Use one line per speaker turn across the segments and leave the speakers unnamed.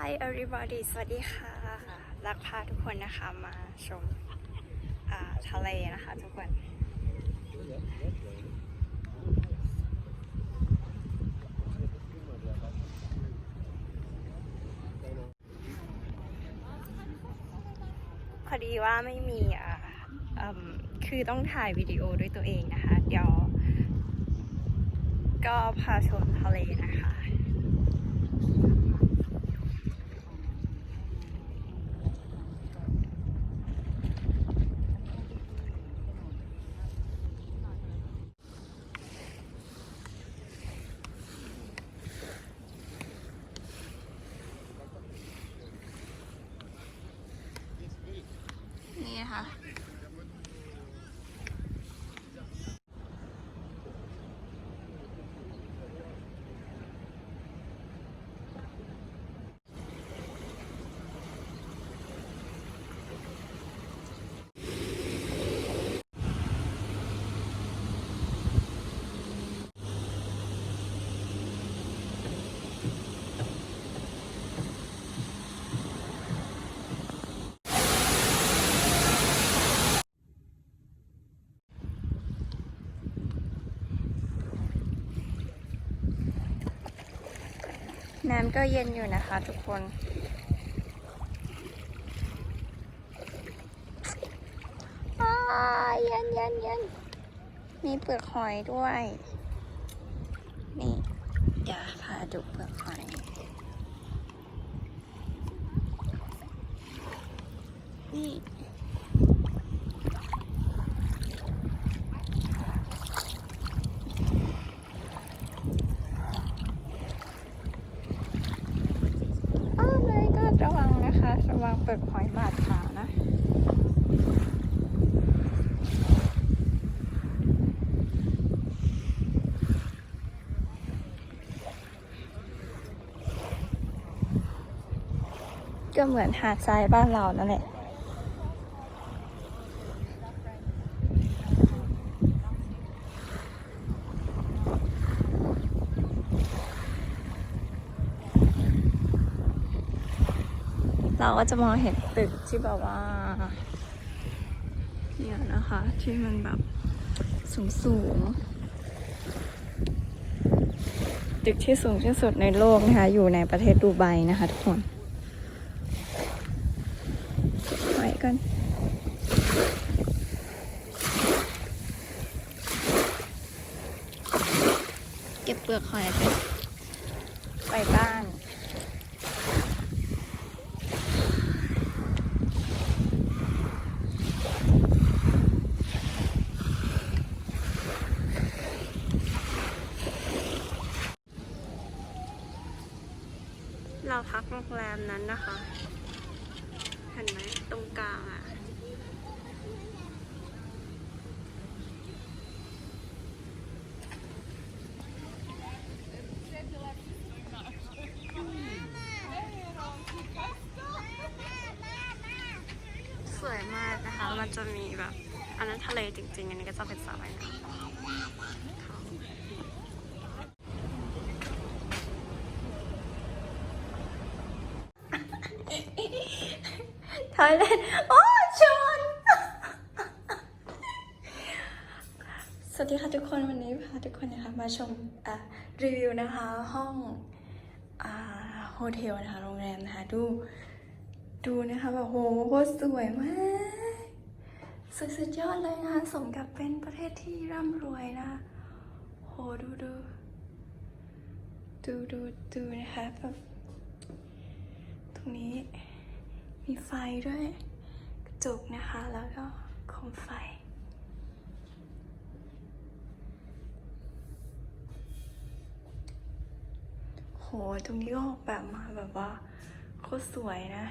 Hi everybody สวัสดีค่ะ รักพาทุกคนนะคะมาชมาทะเลนะคะทุกคน พอดีว่าไม่มีอ่าอืมคือต้องถ่ายวิดีโอด้วยตัวเองนะคะ เดี๋ยว ก็พาชมทะเลนะคะ นี่ น้ำก็เย็นอยู่นะคะทุกคนอ้ายเย็นเย็นเย็นมีเปลือกหอยด้วย นี่เดี๋ยวพาดูเปลือกหอย นี่ อ้าวเลยก็ระวังนะคะ ระวังเปลือกหอยบาดขานะก็เหมือนหาดทรายบ้านเรานั่นแหละ เราก็จะมองเห็นตึกที่แบบว่าเนี่ยนะคะ ที่มันแบบสูงสูงตึกที่สูงที่สุดในโลกนะคะ อยู่ในประเทศดูไบนะคะทุกคนไว้กันเก็บเปลือกหอยไปบ้าน เราพักโรงแรมนั้นนะคะ เห็นไหมตรงกลางอะ สวยมากนะคะ มันจะมีแบบ อันนั้นทะเลจริงๆ อันนี้ก็จะเป็นสระว่ายน้ำ ไทยแลนโอ้ชน สวัสดีค่ะทุกคนวันนี้พาทุกคนนะคะมาชมรีวิวนะคะห้องอโฮเทลนะคะโรงแรมนะคะดู ดูนะคะแบบโหโคตรสวยมากสุดสุดยอดเลยนะคะสมกับเป็นประเทศที่ร่ำรวยนะคะโหดูดูดูดูดูนะคะแบบตรงนี้ มีไฟด้วยกระจกนะคะ แล้วก็โคมไฟ โห ตรงนี้ก็ออกแบบมาแบบว่าโคตรสวยนะ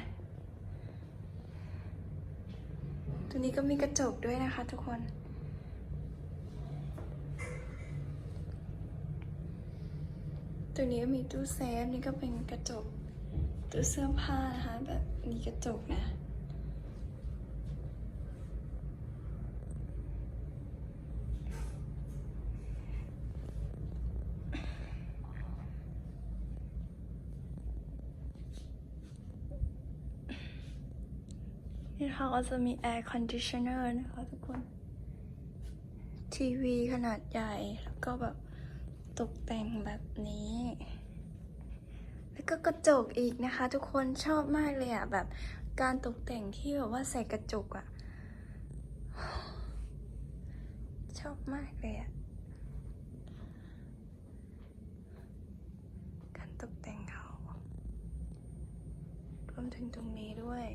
ตรงนี้ก็มีกระจกด้วยนะคะทุกคนตัวนี้ก็มีตู้เซฟ นี่ก็เป็นกระจก ตัวเสื้อผ้านะคะ แบบมีกระจกนะนี่ค่ะก็จะมีแอร์คอนดิชเนอร์นะคะทุกคน ทีวีขนาดใหญ่ แล้วก็แบบตกแต่งแบบนี้ แล้วก็กระจกอีกนะคะ ทุกคนชอบมากเลยอะแบบการตกแต่งที่แบบว่าใส่กระจกอะชอบมากเลยอะการตกแต่งเขารวมถึงตรงนี้ด้วย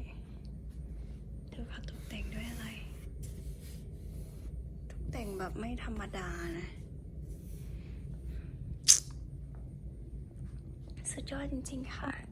ดูเขาตกแต่งด้วยอะไร ตกแต่งแบบไม่ธรรมดานะ สุดยอดจริงๆค่ะ